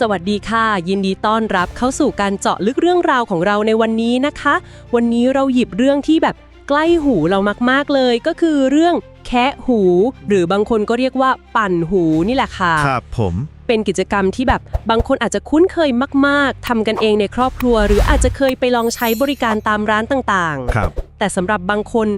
สวัสดีค่ะ ยินดีต้อนรับเข้าสู่การเจาะลึกเรื่องราวของเราในวันนี้นะคะ วันนี้เราหยิบเรื่องที่แบบใกล้หูเรามากๆเลย ก็คือเรื่องแคะหู หรือบางคนก็เรียกว่าปั่นหูนี่แหละค่ะ ครับผมเป็นกิจกรรมที่แบบบางคนอาจจะคุ้นเคยมากๆทำกันเองในครอบครัว หรืออาจจะเคยไปลองใช้บริการตามร้านต่างๆ ครับ แต่สำหรับบางคน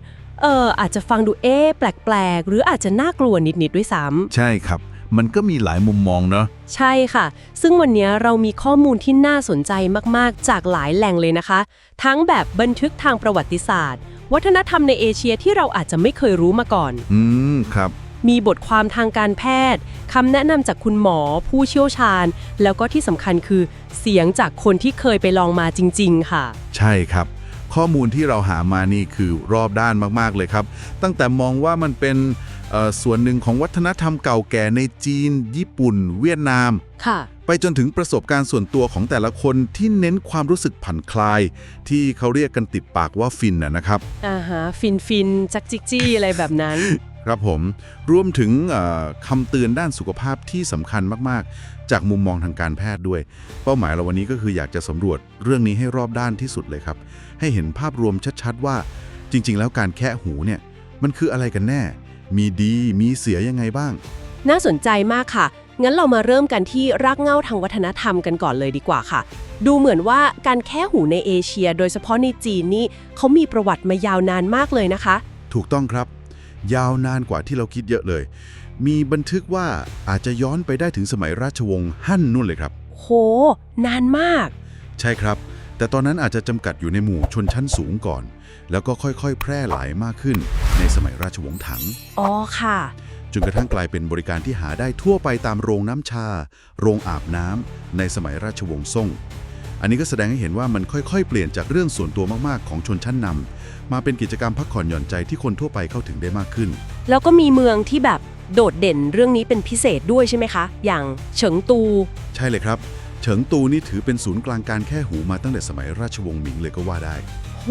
เอออาจจะฟังดูเอ๊ะแปลกๆ หรืออาจจะน่ากลัวนิดๆด้วยซ้ำใช่ครับ มันก็มีหลายมุมมองเนาะใช่ค่ะ ซึ่งวันนี้เรามีข้อมูลที่น่าสนใจมากๆ จากหลายแหล่งเลยนะคะ ทั้งแบบบันทึกทางประวัติศาสตร์ วัฒนธรรมในเอเชียที่เราอาจจะไม่เคยรู้มาก่อน อืมครับ มีบทความทางการแพทย์คำแนะนำจากคุณหมอ ผู้เชี่ยวชาญ แล้วก็ที่สำคัญคือ เสียงจากคนที่เคยไปลองมาจริง ๆ ค่ะ ใช่ครับ ข้อมูลที่เราหามานี่คือรอบด้านมากๆเลยครับ ตั้งแต่มองว่ามันเป็นเอ่อ ส่วนหนึ่งของวัฒนธรรมเก่าแก่ในจีน ญี่ปุ่น เวียดนาม ค่ะ ไปจนถึงประสบการณ์ส่วนตัวของแต่ละคนที่เน้นความรู้สึกผ่อนคลาย ที่เขาเรียกกันติดปากว่าฟินนะนะครับ อ่าฮะ ฟินฟินจักจิกจี้อะไรแบบนั้น ครับผม รวมถึงเอ่อคำเตือนด้านสุขภาพที่สำคัญมาก ๆ จากมุมมองทางการแพทย์ด้วย เป้าหมายเราวันนี้ก็คืออยากจะสำรวจเรื่องนี้ให้รอบด้านที่สุดเลยครับ ให้เห็นภาพรวมชัด ๆ ว่า จริง ๆ แล้วการแคะหูเนี่ยมันคืออะไรกันแน่ มีดีมีเสียยังไงบ้าง น่าสนใจมากค่ะ งั้นเรามาเริ่มกันที่รากเหง้าทางวัฒนธรรมกันก่อนเลยดีกว่าค่ะ ดูเหมือนว่าการแค่หูในเอเชีย โดยเฉพาะในจีนนี่เขามีประวัติมายาวนานมากเลยนะคะ ถูกต้องครับ ยาวนานกว่าที่เราคิดเยอะเลย มีบันทึกว่าอาจจะย้อนไปได้ถึงสมัยราชวงศ์ฮั่นนู่นเลยครับ โห นานมาก ใช่ครับ แต่ตอนนั้นอาจจะจำกัดอยู่ในหมู่ชนชั้นสูงก่อน แล้วก็ค่อยๆ แพร่หลายมากขึ้นในสมัยราชวงศ์ถัง อ๋อค่ะ จนกระทั่งกลายเป็นบริการที่หาได้ทั่วไปตามโรงน้ำชา โรงอาบน้ำในสมัยราชวงศ์ซ่ง อันนี้ก็แสดงให้เห็นว่ามันค่อยๆ เปลี่ยนจากเรื่องส่วนตัวมากๆ ของชนชั้นนำมาเป็นกิจกรรมพักผ่อนหย่อนใจที่คนทั่วไปเข้าถึงได้มากขึ้น แล้วก็มีเมืองที่แบบโดดเด่นเรื่องนี้เป็นพิเศษด้วยใช่ไหมคะ อย่างเฉิงตู ใช่เลยครับ เฉิงตูนี่ถือเป็นศูนย์กลางการแค่หูมาตั้งแต่สมัยราชวงศ์หมิงเลยก็ว่าได้ โห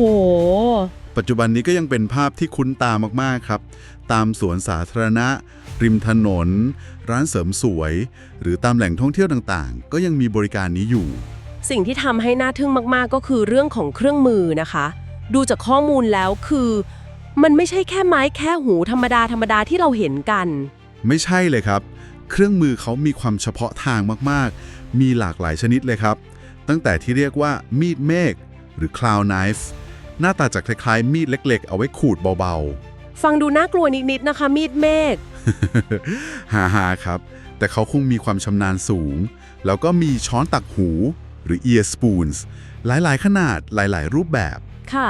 ปัจจุบันนี้ก็ยังเป็นภาพที่คุ้นตามากๆครับ ตามสวนสาธารณะ ริมถนน ร้านเสริมสวย หรือตามแหล่งท่องเที่ยวต่างๆ ก็ยังมีบริการนี้อยู่ สิ่งที่ทำให้น่าทึ่งมากๆ ก็คือเรื่องของเครื่องมือนะคะ ดูจากข้อมูลแล้วคือ มันไม่ใช่แค่ไม้แค่หูธรรมดาธรรมดาที่เราเห็นกัน ไม่ใช่เลยครับ เครื่องมือเขามีความเฉพาะทางมากๆ มีหลากหลายชนิดเลยครับ ตั้งแต่ที่เรียกว่ามีดเมฆหรือ clown knife หน้าตาจะคล้ายๆ มีดเล็ก ๆ เอาไว้ขูดเบาฟังดูน่ากลัวนิด ๆ นะคะ มีดเมฆๆฮ่าๆครับ แต่เขาคงมีความชำนาญสูง แล้วก็มีช้อนตักหูหรือ ear spoons หลายๆ ขนาดหลายๆ รูปแบบ ค่ะ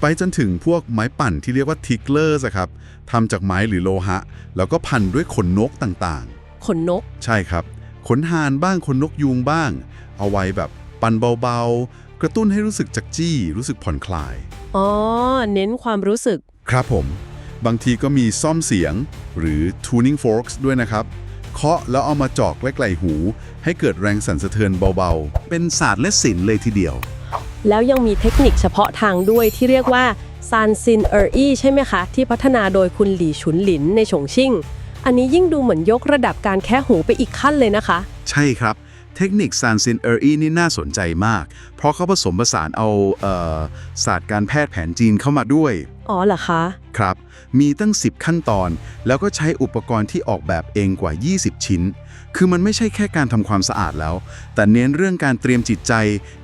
ไปจนถึงพวกไม้ปั่นที่เรียกว่า ticklers อะครับทำจากไม้หรือโลหะ แล้วก็พันด้วยขนนกต่างๆขนนกใช่ครับ ขนห่านบ้างขนนกยูงบ้าง เอาไว้แบบปั่นเบา ๆ กระตุ้นให้รู้สึกจักจี้ รู้สึกผ่อนคลาย อ๋อ เน้นความรู้สึก ครับผม บางทีก็มีซ่อมเสียง หรือ tuning forks ด้วยนะครับ เคาะแล้วเอามาจอกใกล้ๆหู ให้เกิดแรงสั่นสะเทือนเบาๆ เป็นศาสตร์และศิลป์เลยทีเดียว แล้วยังมีเทคนิคเฉพาะทางด้วยที่เรียกว่าซานซินเออร์อีใช่ไหมคะ ที่พัฒนาโดยคุณหลี่ฉุนหลินในฉงชิ่ง อันนี้ยิ่งดูเหมือนยกระดับการแค่หูไปอีกขั้นเลยนะคะ ใช่ครับ เทคนิคซานซินเออร์อีนี่น่าสนใจมาก เพราะเขาผสมผสานเอาเอ่อศาสตร์การแพทย์แผนจีนเข้ามาด้วย อ๋อเหรอคะ ครับ มีตั้ง 10 ขั้นตอน แล้วก็ใช้อุปกรณ์ที่ออกแบบเองกว่า 20 ชิ้น คือมันไม่ใช่แค่การทำความสะอาดแล้ว แต่เน้นเรื่องการเตรียมจิตใจ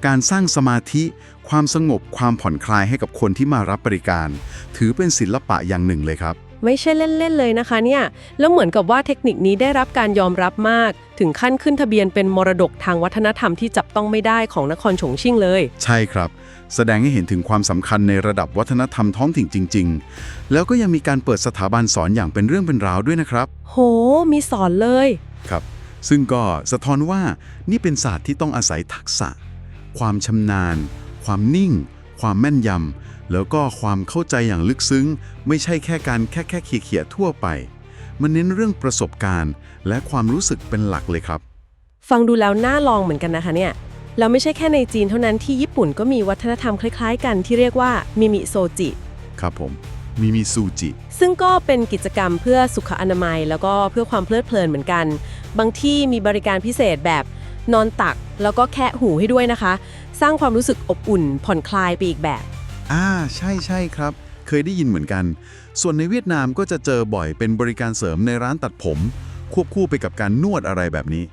การสร้างสมาธิ ความสงบความผ่อนคลายให้กับคนที่มารับบริการ ถือเป็นศิลปะอย่างหนึ่งเลยครับ ไม่ใช่เล่นๆเลยนะคะเนี่ย แล้วเหมือนกับว่าเทคนิคนี้ได้รับการยอมรับมาก ถึงขั้นขึ้นทะเบียนเป็นมรดกทางวัฒนธรรมที่จับต้องไม่ได้ของนครฉงชิ่งเลย ใช่ครับ แสดงให้เห็นถึงความสำคัญในระดับวัฒนธรรมท้องถิ่นจริง ๆ แล้วก็ยังมีการเปิดสถาบันสอนอย่างเป็นเรื่องเป็นราวด้วยนะครับ โห มีสอนเลย ครับ ซึ่งก็สะท้อนว่านี่เป็นศาสตร์ที่ต้องอาศัยทักษะ ความชำนาญ ความนิ่ง ความแม่นยำ แล้วก็ความเข้าใจอย่างลึกซึ้ง ไม่ใช่แค่การแค่แค่เขี่ยๆทั่วไป มันเน้นเรื่องประสบการณ์ และความรู้สึกเป็นหลักเลยครับ ฟังดูแล้วน่าลองเหมือนกันนะคะเนี่ยแล้วไม่ใช่แค่ในจีนเท่านั้นที่ญี่ปุ่นก็มีวัฒนธรรมคล้าย ๆ กันที่เรียกว่ามิมิโซจิครับผมมีมีซูจิ ซึ่งก็เป็นกิจกรรมเพื่อสุขอนามัย แล้วก็เพื่อความเพลิดเพลินเหมือนกัน บางที่มีบริการพิเศษแบบนอนตัก แล้วก็แคะหูให้ด้วยนะคะ สร้างความรู้สึกอบอุ่นผ่อนคลายไปอีกแบบ อ่าใช่ใช่ครับ เคยได้ยินเหมือนกัน ส่วนในเวียดนามก็จะเจอบ่อยเป็นบริการเสริมในร้านตัดผม ควบคู่ไปกับการนวดอะไรแบบนี้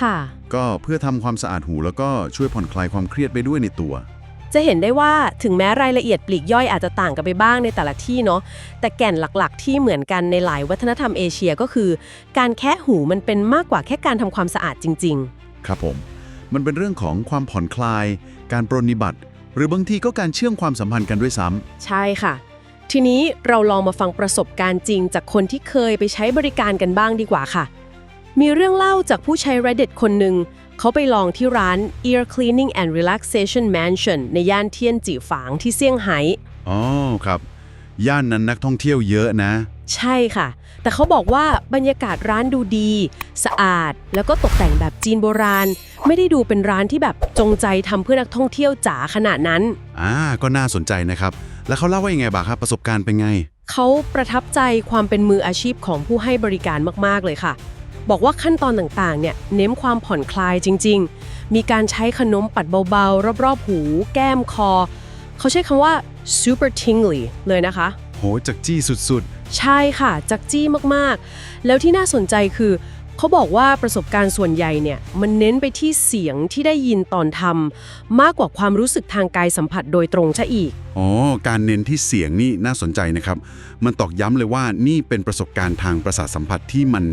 ค่ะ ก็เพื่อทำความสะอาดหูแล้วก็ช่วยผ่อนคลายความเครียดไปด้วยในตัว จะเห็นได้ว่าถึงแม้รายละเอียดปลีกย่อยอาจจะต่างกันไปบ้างในแต่ละที่เนาะแต่แก่นหลักๆ ที่เหมือนกันในหลายวัฒนธรรมเอเชียก็คือ การแคะหูมันเป็นมากกว่าแค่การทำความสะอาดจริงครับผม มันเป็นเรื่องของความผ่อนคลาย การปรนนิบัติห รือบางทีก็การเชื่อมความสัมพันธ์กันด้วยซ้ำๆใช่ค่ะ ทีนี้เราลองมาฟังประสบการณ์จริง จากคนที่เคยไปใช้บริการกันบ้างดีกว่าค่ะ มีเรื่องเล่าจากผู้ใช้ Reddit คนหนึ่ง เขาไปลองที่ร้าน Ear Cleaning and Relaxation Mansion ในย่านเทียนจีฝางที่เซี่ยงไฮ้อ๋อครับ ย่านนั้นนักท่องเที่ยวเยอะนะ ใช่ค่ะ แต่เขาบอกว่าบรรยากาศร้านดูดี สะอาด แล้วก็ตกแต่งแบบจีนโบราณ ไม่ได้ดูเป็นร้านที่แบบจงใจทำเพื่อนักท่องเที่ยวจ๋าขนาดนั้น อ่า ก็น่าสนใจนะครับ แล้วเขาเล่าว่ายังไงบ้างครับ ประสบการณ์เป็นไง เขาประทับใจความเป็นมืออาชีพของผู้ให้บริการมากๆเลยค่ะ บอกว่าขั้นตอนต่างๆ เนี่ยเน้นความผ่อนคลายจริง ๆ มีการใช้ขนมปัดเบาๆ รอบๆ หู แก้มคอ เขาใช้คำว่า super tingly เลยนะคะ โหจักจี้สุดใช่ค่ะ จักจี้มากๆ แล้วที่น่าสนใจคือ เขาบอกว่าประสบการณ์ส่วนใหญ่เนี่ย มันเน้นไปที่เสียงที่ได้ยินตอนทำมากกว่าความรู้สึกทางกายสัมผัสโดยตรงซะอีก ๆ อ๋อ การเน้นที่เสียงนี่น่าสนใจนะครับ มันตอกย้ำเลยว่านี่เป็นประสบการณ์ทางประสาทสัมผัสที่มัน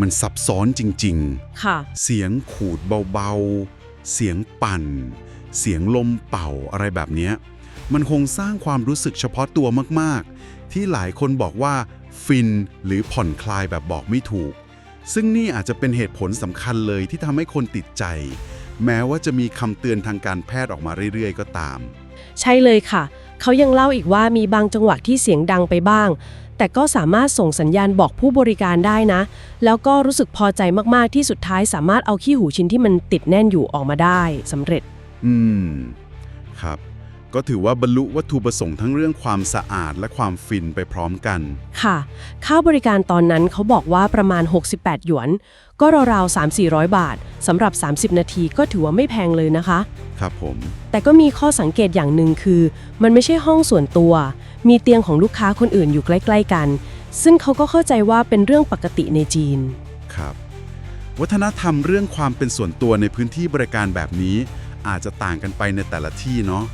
มันซับซ้อนจริงๆค่ะเสียงขูดเบาๆ เสียงปั่น เสียงลมเป่าอะไรแบบเนี้ย มันคงสร้างความรู้สึกเฉพาะตัวมากๆ ที่หลายคนบอกว่า ฟินหรือผ่อนคลายแบบบอกไม่ถูก ซึ่งนี่อาจจะเป็นเหตุผลสำคัญเลยที่ทำให้คนติดใจ แม้ว่าจะมีคำเตือนทางการแพทย์ออกมาเรื่อยๆ ก็ตาม ใช่เลยค่ะ เขายังเล่าอีกว่ามีบางจังหวะที่เสียงดังไปบ้าง แต่ก็สามารถส่งสัญญาณบอกผู้บริการได้นะ แล้วก็รู้สึกพอใจมากๆที่สุดท้ายสามารถเอาขี้หูชิ้นที่มันติดแน่นอยู่ออกมาได้สำเร็จ อืม ครับ ก็ถือว่าบรรลุวัตถุประสงค์ทั้งเรื่องความสะอาดและความฟินไปพร้อมกัน ค่ะ ค่าบริการตอนนั้นเขาบอกว่าประมาณ 68 หยวน ก็ราวๆ3-400 บาทสำหรับ 30 นาทีก็ถือว่าไม่แพงเลยนะคะ ครับผม แต่ก็มีข้อสังเกตอย่างหนึ่งคือ มันไม่ใช่ห้องส่วนตัว มีเตียงของลูกค้าคนอื่นอยู่ใกล้ ๆ กัน ซึ่งเขาก็เข้าใจว่าเป็นเรื่องปกติในจีน ครับ วัฒนธรรมเรื่องความเป็นส่วนตัวในพื้นที่บริการแบบนี้ อาจจะต่างกันไปในแต่ละที่เนาะ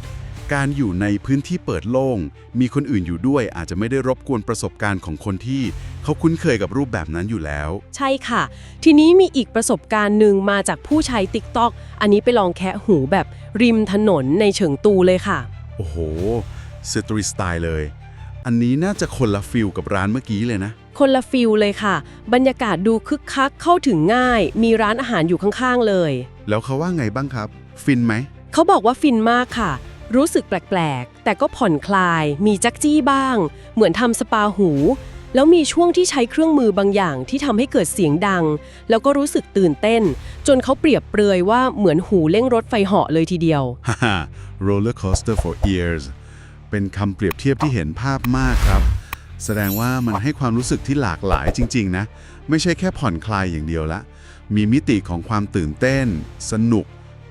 การอยู่ในพื้นที่เปิดโล่ง มีคนอื่นอยู่ด้วยอาจจะไม่ได้รบกวนประสบการณ์ของคนที่ เขาคุ้นเคยกับรูปแบบนั้นอยู่แล้ว ใช่ค่ะ ทีนี้มีอีกประสบการณ์หนึ่งมาจากผู้ใช้ TikTok อันนี้ไปลองแคะหูแบบริมถนนในเฉิงตูเลยค่ะ โอ้โหสตรีสไตล์เลย อันนี้น่าจะคนละฟิลกับร้านเมื่อกี้เลยนะ คนละฟิลเลยค่ะ บรรยากาศดูคึกคักเข้าถึงง่าย มีร้านอาหารอยู่ข้างๆเลย แล้วเขาว่าไงบ้างครับ ฟินไหม เขาบอกว่าฟินมากค่ะ รู้สึกแปลกๆ แต่ก็ผ่อนคลาย มีจักจี้บ้าง เหมือนทำสปาหู แล้วมีช่วงที่ใช้เครื่องมือบางอย่างที่ทำให้เกิดเสียงดัง แล้วก็รู้สึกตื่นเต้น จนเขาเปรียบเปรยว่าเหมือนหูเล่งรถไฟเหาะเลยทีเดียว ฮ่าฮ่า roller coaster for ears เป็นคำเปรียบเทียบที่เห็นภาพมากครับ แสดงว่ามันให้ความรู้สึกที่หลากหลายจริง ๆ นะ ไม่ใช่แค่ผ่อนคลายอย่างเดียวละ มีมิติของความตื่นเต้น สนุก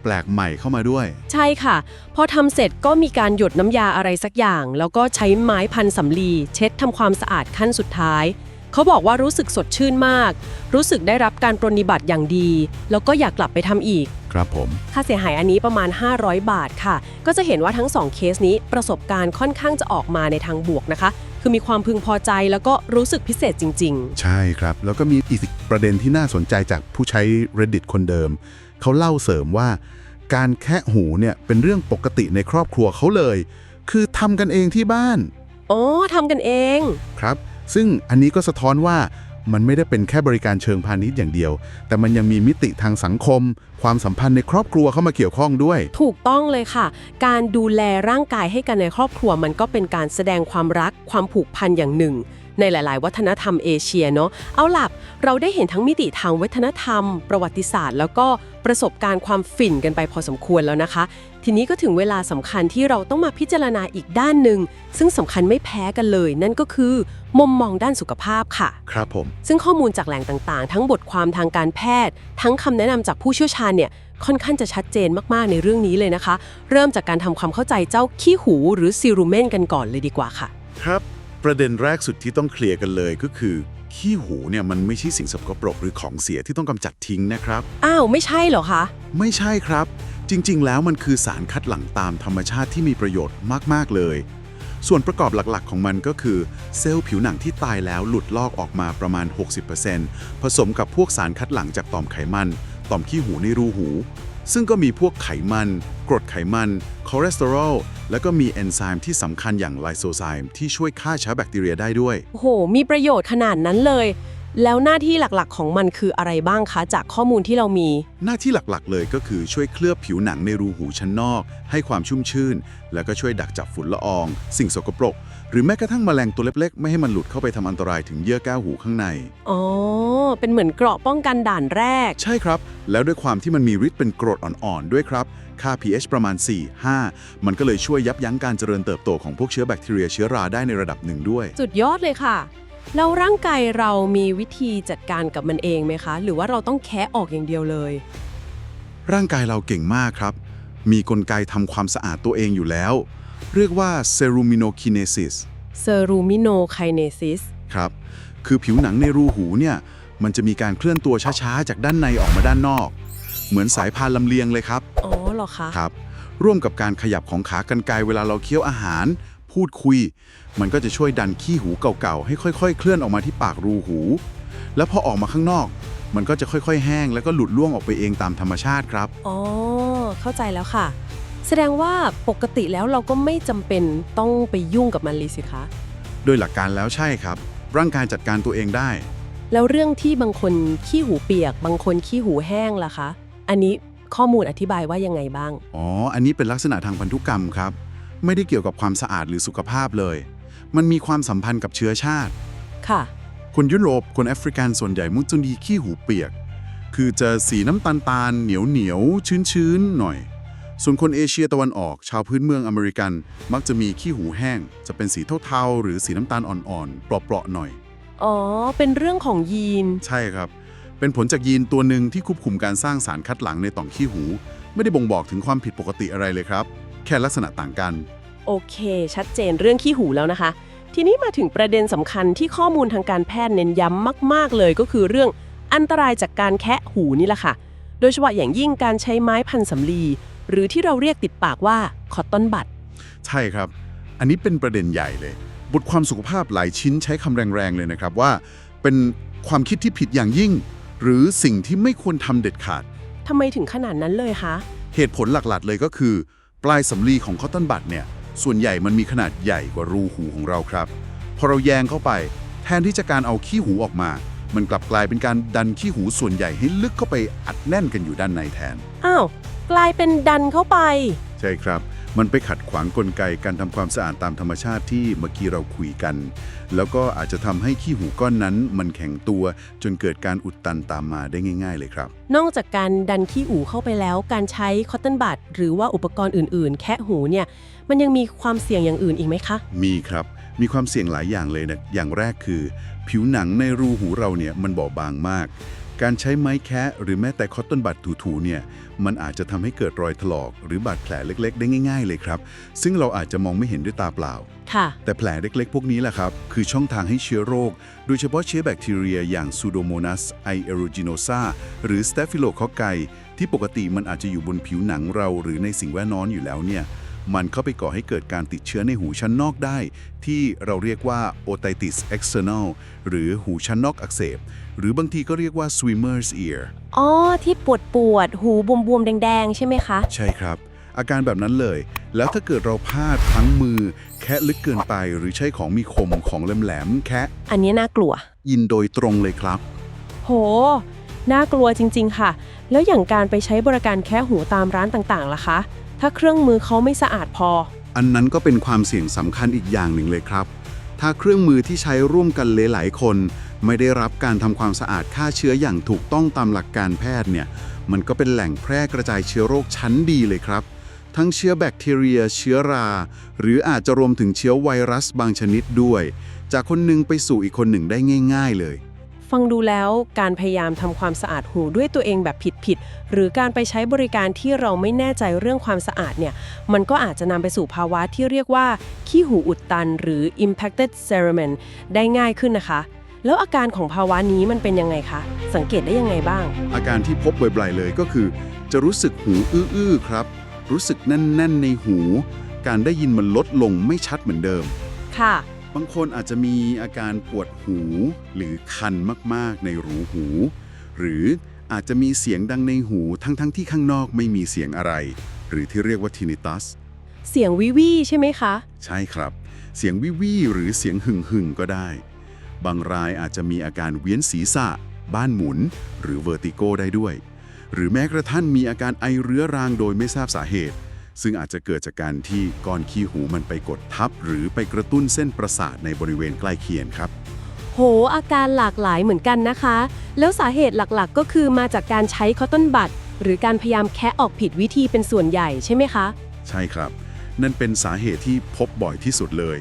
ปลกใหม่เข้ามาด้วย ใช่ค่ะ พอทำเสร็จก็มีการหยดน้ำยาอะไรสักอย่าง แล้วก็ใช้ไม้พันสำลี เช็ดทำความสะอาดขั้นสุดท้าย เขาบอกว่ารู้สึกสดชื่นมาก รู้สึกได้รับการปรนนิบัติอย่างดี แล้วก็อยากกลับไปทำอีก ครับผม ค่าเสียหายอันนี้ประมาณ 500 บาทค่ะ ก็จะเห็นว่าทั้ง 2 เคสนี้ประสบการณ์ค่อนข้างจะออกมาในทางบวกนะคะ คือมีความพึงพอใจแล้วก็รู้สึกพิเศษจริงใช่ครับ แล้วก็มีอีกประเด็นที่น่าสนใจจากผู้ใช้ Reddit คนเดิม เขาเล่าเสริมว่า การแคะหูเนี่ยเป็นเรื่องปกติในครอบครัวเขาเลย คือทำกันเองที่บ้านๆอ๋อทำกันเองครับ ซึ่งอันนี้ก็สะท้อนว่ามันไม่ได้เป็นแค่บริการเชิงพาณิชย์อย่างเดียว แต่มันยังมีมิติทางสังคม ความสัมพันธ์ในครอบครัวเข้ามาเกี่ยวข้องด้วย ถูกต้องเลยค่ะ การดูแลร่างกายให้กันในครอบครัวมันก็เป็นการแสดงความรักความผูกพันอย่างหนึ่ง ในหลาย ๆ วัฒนธรรมเอเชียเนาะเอาหลับเราได้เห็นทั้งมิติทางวัฒนธรรม ประวัติศาสตร์ แล้วก็ ประสบการณ์ความฝิ่นกันไปพอสมควรแล้วนะคะ ทีนี้ก็ถึงเวลาสำคัญที่เราต้องมาพิจารณาอีกด้านหนึ่ง ซึ่งสำคัญไม่แพ้กันเลย นั่นก็คือมุมมองด้านสุขภาพค่ะ ครับผม ซึ่งข้อมูลจากแหล่งต่างๆ ทั้งบทความทางการแพทย์ ทั้งคำแนะนำจากผู้เชี่ยวชาญเนี่ยค่อนข้างจะชัดเจนมากๆในเรื่องนี้เลยนะคะ เริ่มจากการทำความเข้าใจเจ้าขี้หูหรือซิรูเมนกันก่อนเลยดีกว่าค่ะ ครับ ประเด็นแรกสุดที่ต้องเคลียร์กันเลยก็คือ ขี้หูเนี่ยมันไม่ใช่สิ่งสกปรกหรือของเสียที่ต้องกำจัดทิ้งนะครับ อ้าวไม่ใช่เหรอคะ ไม่ใช่ครับ จริง ๆ แล้วมันคือสารคัดหลั่งตามธรรมชาติที่มีประโยชน์มาก ๆ เลย ส่วนประกอบหลักๆ ของมันก็คือ เซลล์ผิวหนังที่ตายแล้วหลุดลอกออกมาประมาณ 60%ผสมกับพวกสารคัดหลั่งจากต่อมไขมัน ต่อมขี้หูในรูหู ซึ่งก็มีพวกไขมัน กรดไขมัน คอเลสเตอรอล แล้วก็มีเอนไซม์ที่สำคัญอย่างไลโซไซม์ที่ช่วยฆ่าเชื้อแบคทีเรียได้ด้วย โอ้โห มีประโยชน์ขนาดนั้นเลย แล้วหน้าที่หลักๆ ของมันคืออะไรบ้างคะจากข้อมูลที่เรามี หน้าที่หลักๆ เลยก็คือช่วยเคลือบผิวหนังในรูหูชั้นนอก ให้ความชุ่มชื่น แล้วก็ช่วยดักจับฝุ่นละออง สิ่งสกปรก หรือแม้กระทั่งแมลงตัวเล็กๆ ไม่ให้มันหลุดเข้าไปทำอันตรายถึงเยื่อแก้วหูข้างใน อ๋อ เป็นเหมือนเกราะป้องกันด่านแรก ใช่ครับ แล้วด้วยความที่มันมีฤทธิ์เป็นกรดอ่อนๆ ด้วยครับ ค่า pH ประมาณ 4-5 มันก็เลยช่วยยับยั้งการเจริญเติบโตของพวกเชื้อแบคทีเรียเชื้อราได้ในระดับหนึ่งด้วย สุดยอดเลยค่ะ แล้วร่างกายเรามีวิธีจัดการกับมันเองไหมคะ หรือว่าเราต้องแคะออกอย่างเดียวเลย ร่างกายเราเก่งมากครับ มีกลไกทำความสะอาดตัวเองอยู่แล้ว เรียกว่า ceruminokinesis เซรูมิโนไคเนซิสครับ คือผิวหนังในรูหูเนี่ย มันจะมีการเคลื่อนตัวช้าๆ จากด้านในออกมาด้านนอก เหมือนสายพานลำเลียงเลยครับ อ๋อเหรอคะ ครับ ร่วมกับการขยับของขากรรไกรเวลาเราเคี้ยวอาหาร พูดคุย มันก็จะช่วยดันขี้หูเก่าๆ ให้ค่อยๆ เคลื่อนออกมาที่ปากรูหู แล้วพอออกมาข้างนอก มันก็จะค่อยๆ แห้ง แล้วก็หลุดล่วงออกไปเองตามธรรมชาติครับ อ๋อ เข้าใจแล้วค่ะ แสดงว่าปกติแล้วเราก็ไม่จำเป็นต้องไปยุ่งกับมันเลยสิคะ โดยหลักการแล้วใช่ครับ ร่างกายจัดการตัวเองได้ แล้วเรื่องที่บางคนขี้หูเปียก บางคนขี้หูแห้งล่ะคะ อันนี้ข้อมูลอธิบายว่ายังไงบ้าง อ๋อ อันนี้เป็นลักษณะทางพันธุกรรมครับ ไม่ได้เกี่ยวกับความสะอาดหรือสุขภาพเลย มันมีความสัมพันธ์กับเชื้อชาติ ค่ะ คนยุโรป คนแอฟริกันส่วนใหญ่มุจะมีขี้หูเปียก คือจะสีน้ำตาลตาลเหนียวเหนียวชื้นชื้นๆหน่อย ส่วนคนเอเชียตะวันออก ชาวพื้นเมืองอเมริกัน มักจะมีขี้หูแห้ง จะเป็นสีเทาๆหรือสีน้ำตาลอ่อนๆเปราะๆหน่อย อ๋อ เป็นเรื่องของยีน ใช่ครับ เป็นผลจากยีนตัวหนึ่งที่ควบคุมการสร้างสารคัดหลั่งในต่อมขี้หู ไม่ได้บ่งบอกถึงความผิดปกติอะไรเลยครับ แค่ลักษณะต่างกัน โอเค ชัดเจนเรื่องขี้หูแล้วนะคะ ทีนี้มาถึงประเด็นสำคัญที่ข้อมูลทางการแพทย์เน้นย้ำมาก ๆ เลยก็คือเรื่องอันตรายจากการแคะหูนี่แหละค่ะ โดยเฉพาะอย่างยิ่งการใช้ไม้พันสำลี หรือที่เราเรียกติดปากว่าคอตตอนบัด ใช่ครับ อันนี้เป็นประเด็นใหญ่เลย บทความสุขภาพหลายชิ้นใช้คำแรงๆเลยนะครับว่า เป็นความคิดที่ผิดอย่างยิ่ง หรือสิ่งที่ไม่ควรทำเด็ดขาด ทำไมถึงขนาดนั้นเลยคะ เหตุผลหลักๆเลยก็คือ ปลายสำลีของคอตตอนบัดเนี่ย ส่วนใหญ่มันมีขนาดใหญ่กว่ารูหูของเราครับ พอเราแยงเข้าไป แทนที่จะการเอาขี้หูออกมา มันกลับกลายเป็นการดันขี้หูส่วนใหญ่ให้ลึกเข้าไปอัดแน่นกันอยู่ด้านในแทน อ้าว กลายเป็นดันเข้าไป ใช่ครับ มันไปขัดขวางกลไกการทำความสะอาดตามธรรมชาติที่เมื่อกี้เราคุยกัน แล้วก็อาจจะทำให้ขี้หูก้อนนั้น มันแข็งตัวจนเกิดการอุดตันตามมาได้ง่าย ๆ เลยครับ นอกจากการดันขี้หูเข้าไปแล้ว การใช้คอตตอนบัดหรือว่าอุปกรณ์อื่น ๆ แคะหูเนี่ย มันยังมีความเสี่ยงอย่างอื่นอีกไหมคะ มีครับ มีความเสี่ยงหลายอย่างเลยนะ อย่างแรกคือ ผิวหนังในรูหูเราเนี่ยมันบอบบางมาก การใช้ไม้แคะหรือแม้แต่คอตตอนบัดถูๆเนี่ยมันอาจจะทำให้เกิดรอยถลอก หรือบาดแผลเล็ก ๆ ได้ง่าย ๆ เลยครับ ซึ่งเราอาจจะมองไม่เห็นด้วยตาเปล่า ค่ะ แต่แผลเล็ก ๆ พวกนี้แหละครับ คือช่องทางให้เชื้อโรค โดยเฉพาะเชื้อแบคทีเรียอย่าง Pseudomonas aeruginosa หรือ Staphylococcus ที่ปกติมันอาจจะอยู่บนผิวหนังเราหรือในสิ่งแวดล้อมอยู่แล้วเนี่ย มันเข้าไปก่อให้เกิดการติดเชื้อในหูชั้นนอกได้ ที่เราเรียกว่า otitis external หรือหูชั้นนอกอักเสบ หรือบางทีก็เรียกว่า swimmer's ear อ๋อ ที่ปวดปวดๆหูบวมๆ แดงๆ ใช่ไหมคะ ใช่ครับ อาการแบบนั้นเลย แล้วถ้าเกิดเราพลาดพลั้งมือ แคะลึกเกินไป หรือใช้ของมีคมของแหลมๆแคะอันนี้น่ากลัว ยินโดยตรงเลยครับ โห น่ากลัวจริง ๆ ค่ะ แล้วอย่างการไปใช้บริการแค่หูตามร้านต่างๆ ล่ะคะ ถ้าเครื่องมือเขาไม่สะอาดพอ อันนั้นก็เป็นความเสี่ยงสำคัญอีกอย่างหนึ่งเลยครับ ถ้าเครื่องมือที่ใช้ร่วมกันหลายๆคน ไม่ได้รับการทำความสะอาดฆ่าเชื้ออย่างถูกต้องตามหลักการแพทย์เนี่ย มันก็เป็นแหล่งแพร่กระจายเชื้อโรคชั้นดีเลยครับ ทั้งเชื้อแบคทีเรีย เชื้อรา หรืออาจจะรวมถึงเชื้อไวรัสบางชนิดด้วย จากคนหนึ่งไปสู่อีกคนหนึ่งได้ง่าย ๆ เลย ฟังดูแล้วการพยายามทำความสะอาดหูด้วยตัวเองแบบผิดๆหรือการไปใช้บริการที่เราไม่แน่ใจเรื่องความสะอาดเนี่ยมันก็อาจจะนำไปสู่ภาวะที่เรียกว่า ขี้หูอุดตัน หรือ impacted cerumen ได้ง่ายขึ้นนะคะ แล้วอาการของภาวะนี้มันเป็นยังไงคะ สังเกตได้ยังไงบ้าง อาการที่พบบ่อยๆเลยก็คือ จะรู้สึกหูอื้อๆครับ รู้สึกแน่นๆในหู การได้ยินมันลดลงไม่ชัดเหมือนเดิมค่ะ บางคนอาจจะมีอาการปวดหูหรือคันมากๆในรูหู หรืออาจจะมีเสียงดังในหูทั้งๆที่ข้างนอกไม่มีเสียงอะไร หรือที่เรียกว่าทินิตัส เสียงวิวี่ใช่ไหมคะ ใช่ครับ เสียงวิวี่หรือเสียงหึ่งหึ่งๆก็ได้ บางรายอาจจะมีอาการเวียนศีรษะ บ้านหมุน หรือเวอร์ติโกได้ด้วย หรือแม้กระทั่งมีอาการไอเรื้อรังโดยไม่ทราบสาเหตุ ซึ่งอาจจะเกิดจากการที่ก้อนขี้หูมันไปกดทับ หรือไปกระตุ้นเส้นประสาทในบริเวณใกล้เคียงครับ โห อาการหลากหลายเหมือนกันนะคะ แล้วสาเหตุหลักๆ ก็คือมาจากการใช้คอตตอนบัดหรือการพยายามแคะออกผิดวิธีเป็นส่วนใหญ่ใช่ไหมคะ ใช่ครับ นั่นเป็นสาเหตุที่พบบ่อยที่สุดเลย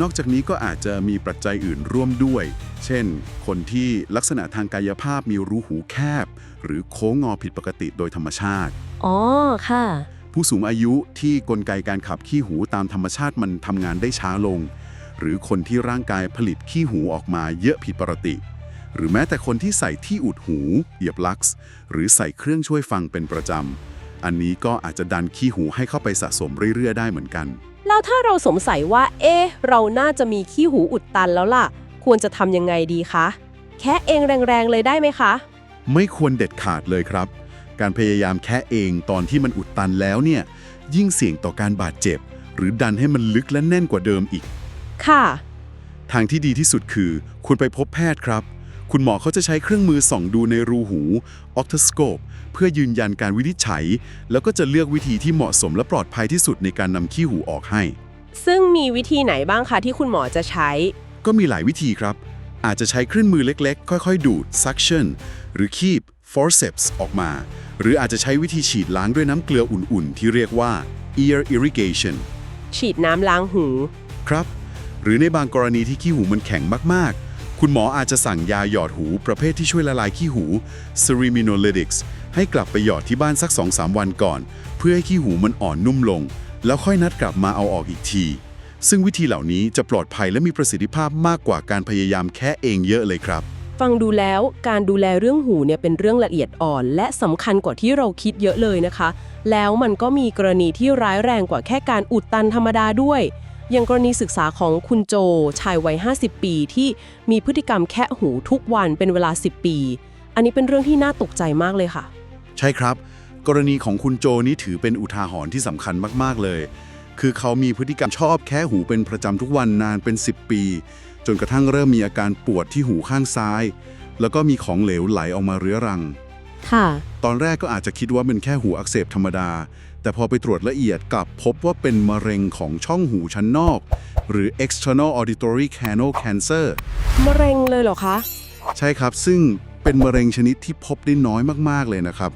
นอกจากนี้ก็อาจจะมีปัจจัยอื่นร่วมด้วย เช่น คนที่ลักษณะทางกายภาพมีรูหูแคบ หรือโค้งงอผิดปกติโดยธรรมชาติ อ๋อ ค่ะ ผู้สูงอายุที่กลไกการขับขี้หูตามธรรมชาติมันทำงานได้ช้าลง หรือคนที่ร่างกายผลิตขี้หูออกมาเยอะผิดปกติ หรือแม้แต่คนที่ใส่ที่อุดหู เหยียบลักซ์หรือใส่เครื่องช่วยฟังเป็นประจำ อันนี้ก็อาจจะดันขี้หูให้เข้าไปสะสมเรื่อยๆได้เหมือนกัน แล้วถ้าเราสงสัยว่า เอ๊ะเราน่าจะมีขี้หูอุดตันแล้วล่ะ ควรจะทำยังไงดีคะแค่เองแรงๆเลยได้ไหมคะ ไม่ควรเด็ดขาดเลยครับ การพยายามแค่เองตอนที่มันอุดตันแล้วเนี่ย ยิ่งเสี่ยงต่อการบาดเจ็บ หรือดันให้มันลึกและแน่นกว่าเดิมอีก ค่ะ ทางที่ดีที่สุดคือ คุณไปพบแพทย์ครับ คุณหมอเขาจะใช้เครื่องมือส่องดูในรูหูออ t โ s สโคปเพื่อยืนยันการวินิจฉัย แล้วก็จะเลือกวิธีที่เหมาะสมและปลอดภัยที่สุดในการนำขี้หูออกให้ ซึ่งมีวิธีไหนบ้างคะที่คุณหมอจะใช้ ก็มีหลายวิธีครับ อาจจะใช้เครื่องมือเล็กๆ ค่อย ๆ ดูด suction หรือคีบ forceps ออกมา หรืออาจจะใช้วิธีฉีดล้างด้วยน้ำเกลืออุ่นๆ ที่เรียกว่า ear irrigation ฉีดน้ำล้างหู ครับ หรือในบางกรณีที่ขี้หูมันแข็งมากๆ คุณหมออาจจะสั่งยาหยอดหูประเภทที่ช่วยละลายขี้หู ceriminolytics ให้กลับไปหยอดที่บ้านสัก 2-3 วันก่อน เพื่อให้ขี้หูมันอ่อนนุ่มลง แล้วค่อยนัดกลับมาเอาออกอีกที ซึ่งวิธีเหล่านี้จะปลอดภัยและมีประสิทธิภาพมากกว่าการพยายามแค่เองเยอะเลยครับ ฟังดูแล้วการดูแลเรื่องหูเนี่ยเป็นเรื่องละเอียดอ่อน และสำคัญกว่าที่เราคิดเยอะเลยนะคะ แล้วมันก็มีกรณีที่ร้ายแรงกว่าแค่การอุดตันธรรมดาด้วย อย่างกรณีศึกษาของคุณโจ ชายวัย 50 ปีที่มีพฤติกรรมแคะหูทุกวันเป็นเวลา 10 ปี อันนี้เป็นเรื่องที่น่าตกใจมากเลยค่ะ ใช่ครับ กรณีของคุณโจนี่ถือเป็นอุทาหรณ์ที่สำคัญมากๆเลย คือเขามีพฤติกรรมชอบแค่หูเป็นประจำทุกวันนานเป็น 10 ปี จนกระทั่งเริ่มมีอาการปวดที่หูข้างซ้าย แล้วก็มีของเหลวไหลออกมาเรื้อรัง ค่ะ ตอนแรกก็อาจจะคิดว่าเป็นแค่หูอักเสบธรรมดา แต่พอไปตรวจละเอียดกลับพบว่าเป็นมะเร็งของช่องหูชั้นนอก หรือ external auditory canal cancer มะเร็งเลยเหรอคะ ใช่ครับ ซึ่ง เป็นมะเร็งชนิดที่พบได้น้อยมากๆเลยนะครับ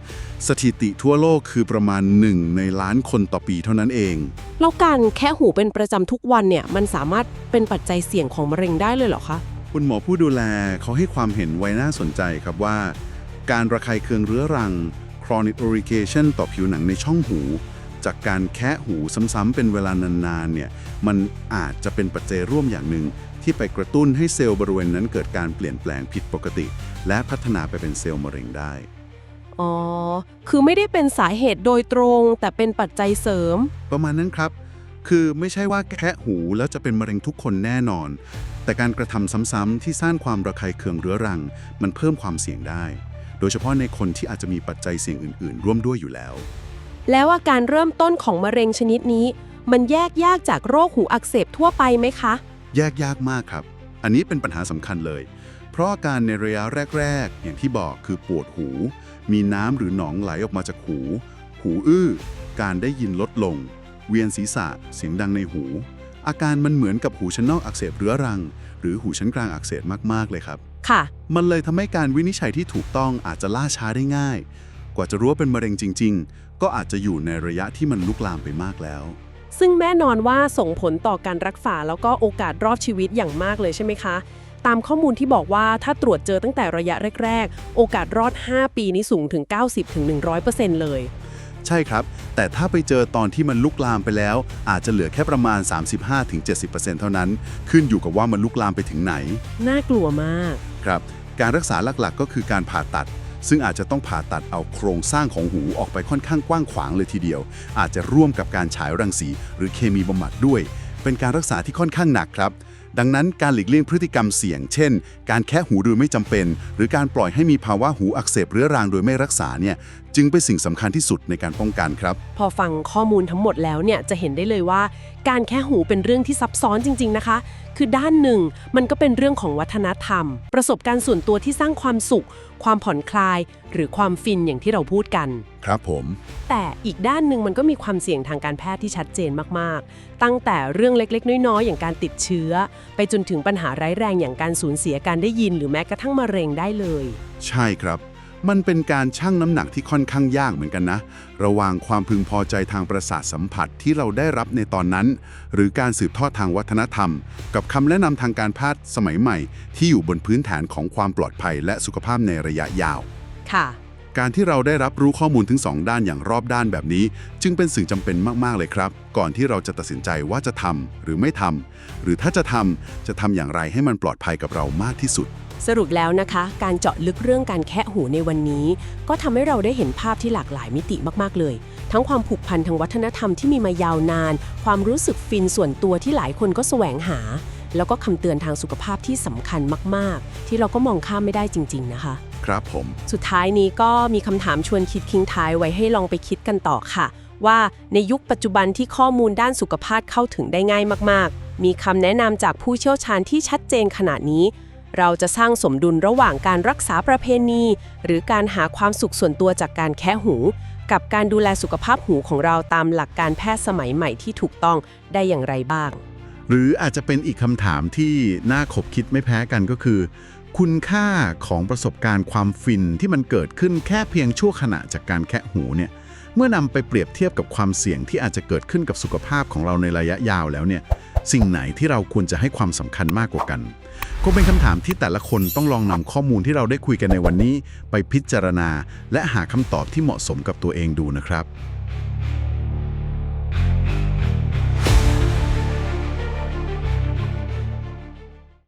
สถิติทั่วโลกคือประมาณ 1 ในล้านคนต่อปีเท่านั้นเอง แล้วการแคะหูเป็นประจำทุกวันเนี่ยมันสามารถเป็นปัจจัยเสี่ยงของมะเร็งได้เลยเหรอคะ คุณหมอผู้ดูแลเขาให้ความเห็นไว้น่าสนใจครับว่า การระคายเคืองเรื้อรัง chronic irritation ต่อผิวหนังในช่องหู จากการแคะหูซ้ำๆเป็นเวลานานๆเนี่ยมันอาจจะเป็นปัจจัยร่วมอย่างหนึ่งที่ไปกระตุ้นให้เซลล์บริเวณนั้นเกิดการเปลี่ยนแปลงผิดปกติ และพัฒนาไปเป็นเซลล์มะเร็งได้ อ๋อ คือไม่ได้เป็นสาเหตุโดยตรง แต่เป็นปัจจัยเสริม ประมาณนั้นครับ คือไม่ใช่ว่าแค่หูแล้วจะเป็นมะเร็งทุกคนแน่นอน แต่การกระทำซ้ำๆที่สร้างความระคายเคืองเรื้อรัง มันเพิ่มความเสี่ยงได้ โดยเฉพาะในคนที่อาจจะมีปัจจัยเสี่ยงอื่น ๆ ร่วมด้วยอยู่แล้ว แล้วอาการเริ่มต้นของมะเร็งชนิดนี้ มันแยกยากจากโรคหูอักเสบทั่วไปไหมคะ แยกยากมากครับ อันนี้เป็นปัญหาสำคัญเลย เพราะอาการในระยะแรก ๆ อย่างที่บอกคือปวดหู มีน้ำหรือหนองไหลออกมาจากหู หูอื้อ การได้ยินลดลง เวียนศีรษะ เสียงดังในหู อาการมันเหมือนกับหูชั้นนอกอักเสบเรื้อรัง หรือหูชั้นกลางอักเสบมากๆเลยครับ ค่ะ มันเลยทำให้การวินิจฉัยที่ถูกต้องอาจจะล่าช้าได้ง่าย กว่าจะรู้ว่าเป็นมะเร็งจริง ๆ ก็อาจจะอยู่ในระยะที่มันลุกลามไปมากแล้ว ซึ่งแน่นอนว่าส่งผลต่อการรักษาแล้วก็โอกาสรอดชีวิตอย่างมากเลยใช่ไหมคะ ตามข้อมูลที่บอกว่าถ้าตรวจเจอตั้งแต่ระยะแรก ๆ โอกาสรอด 5 ปีนี้สูงถึง 90-100%เลย ใช่ครับ แต่ถ้าไปเจอตอนที่มันลุกลามไปแล้ว อาจจะเหลือแค่ประมาณ 35-70%เท่านั้น ขึ้นอยู่กับว่ามันลุกลามไปถึงไหน น่ากลัวมาก ครับ การรักษาหลักๆ ก็คือการผ่าตัด ซึ่งอาจจะต้องผ่าตัดเอาโครงสร้างของหูออกไปค่อนข้างกว้างขวางเลยทีเดียว อาจจะร่วมกับการฉายรังสี หรือเคมีบำบัดด้วย เป็นการรักษาที่ค่อนข้างหนักครับ ดังนั้นการหลีกเลี่ยงพฤติกรรมเสี่ยง เช่น การแคะหูโดยไม่จำเป็น หรือการปล่อยให้มีภาวะหูอักเสบเรื้อรังโดยไม่รักษาเนี่ยจึงเป็นสิ่งสำคัญที่สุดในการป้องกันครับ พอฟังข้อมูลทั้งหมดแล้วเนี่ยจะเห็นได้เลยว่า การแค่หูเป็นเรื่องที่ซับซ้อนจริง ๆนะคะ คือด้านหนึ่งมันก็เป็นเรื่องของวัฒนธรรม ประสบการณ์ส่วนตัวที่สร้างความสุข ความผ่อนคลาย หรือความฟินอย่างที่เราพูดกัน ครับผม แต่อีกด้านหนึ่งมันก็มีความเสี่ยงทางการแพทย์ที่ชัดเจนมากๆ ตั้งแต่เรื่องเล็กๆ น้อยๆ อย่างการติดเชื้อ ไปจนถึงปัญหาร้ายแรงอย่างการสูญเสียการได้ยิน หรือแม้กระทั่งมะเร็งได้เลย ใช่ครับ มันเป็นการชั่งน้ำหนักที่ค่อนข้างยากเหมือนกันนะ ระหว่างความพึงพอใจทางประสาทสัมผัสที่เราได้รับในตอนนั้น หรือการสืบทอดทางวัฒนธรรม กับคำแนะนำทางการแพทย์สมัยใหม่ ที่อยู่บนพื้นฐานของความปลอดภัยและสุขภาพในระยะยาว ค่ะ การที่เราได้รับรู้ข้อมูลถึงสองด้านอย่างรอบด้านแบบนี้ จึงเป็นสิ่งจำเป็นมาก ๆ เลยครับ ก่อนที่เราจะตัดสินใจว่าจะทำหรือไม่ทำหรือถ้าจะทำจะทำอย่างไรให้มันปลอดภัยกับเรามากที่สุด สรุปแล้วนะคะ การเจาะลึกเรื่องการแคะหูในวันนี้ ก็ทำให้เราได้เห็นภาพที่หลากหลายมิติมากๆเลย ทั้งความผูกพันทางวัฒนธรรมที่มีมายาวนาน ความรู้สึกฟินส่วนตัวที่หลายคนก็แสวงหา แล้วก็คำเตือนทางสุขภาพที่สำคัญมาก ๆ ที่เราก็มองข้ามไม่ได้จริง ๆ นะคะ ครับผม สุดท้ายนี้ก็มีคำถามชวนคิดทิ้งท้ายไว้ให้ลองไปคิดกันต่อค่ะ ว่าในยุคปัจจุบันที่ข้อมูลด้านสุขภาพเข้าถึงได้ง่ายมาก ๆ มีคำแนะนำจากผู้เชี่ยวชาญที่ชัดเจนขนาดนี้ เราจะสร้างสมดุลระหว่างการรักษาประเพณี หรือการหาความสุขส่วนตัวจากการแคะหู กับการดูแลสุขภาพหูของเราตามหลักการแพทย์สมัยใหม่ที่ถูกต้องได้อย่างไรบ้าง หรืออาจจะเป็นอีกคำถามที่น่าขบคิดไม่แพ้กันก็คือ คุณค่าของประสบการณ์ความฟินที่มันเกิดขึ้นแค่เพียงชั่วขณะจากการแคะหูเนี่ยเมื่อนำไปเปรียบเทียบกับความเสี่ยงที่อาจจะเกิดขึ้นกับสุขภาพของเราในระยะยาวแล้วเนี่ยสิ่งไหนที่เราควรจะให้ความสำคัญมากกว่ากัน คงเป็นคำถามที่แต่ละคนต้องลองนำข้อมูลที่เราได้คุยกันในวันนี้ ไปพิจารณา และหาคำตอบที่เหมาะสมกับตัวเองดูนะครับ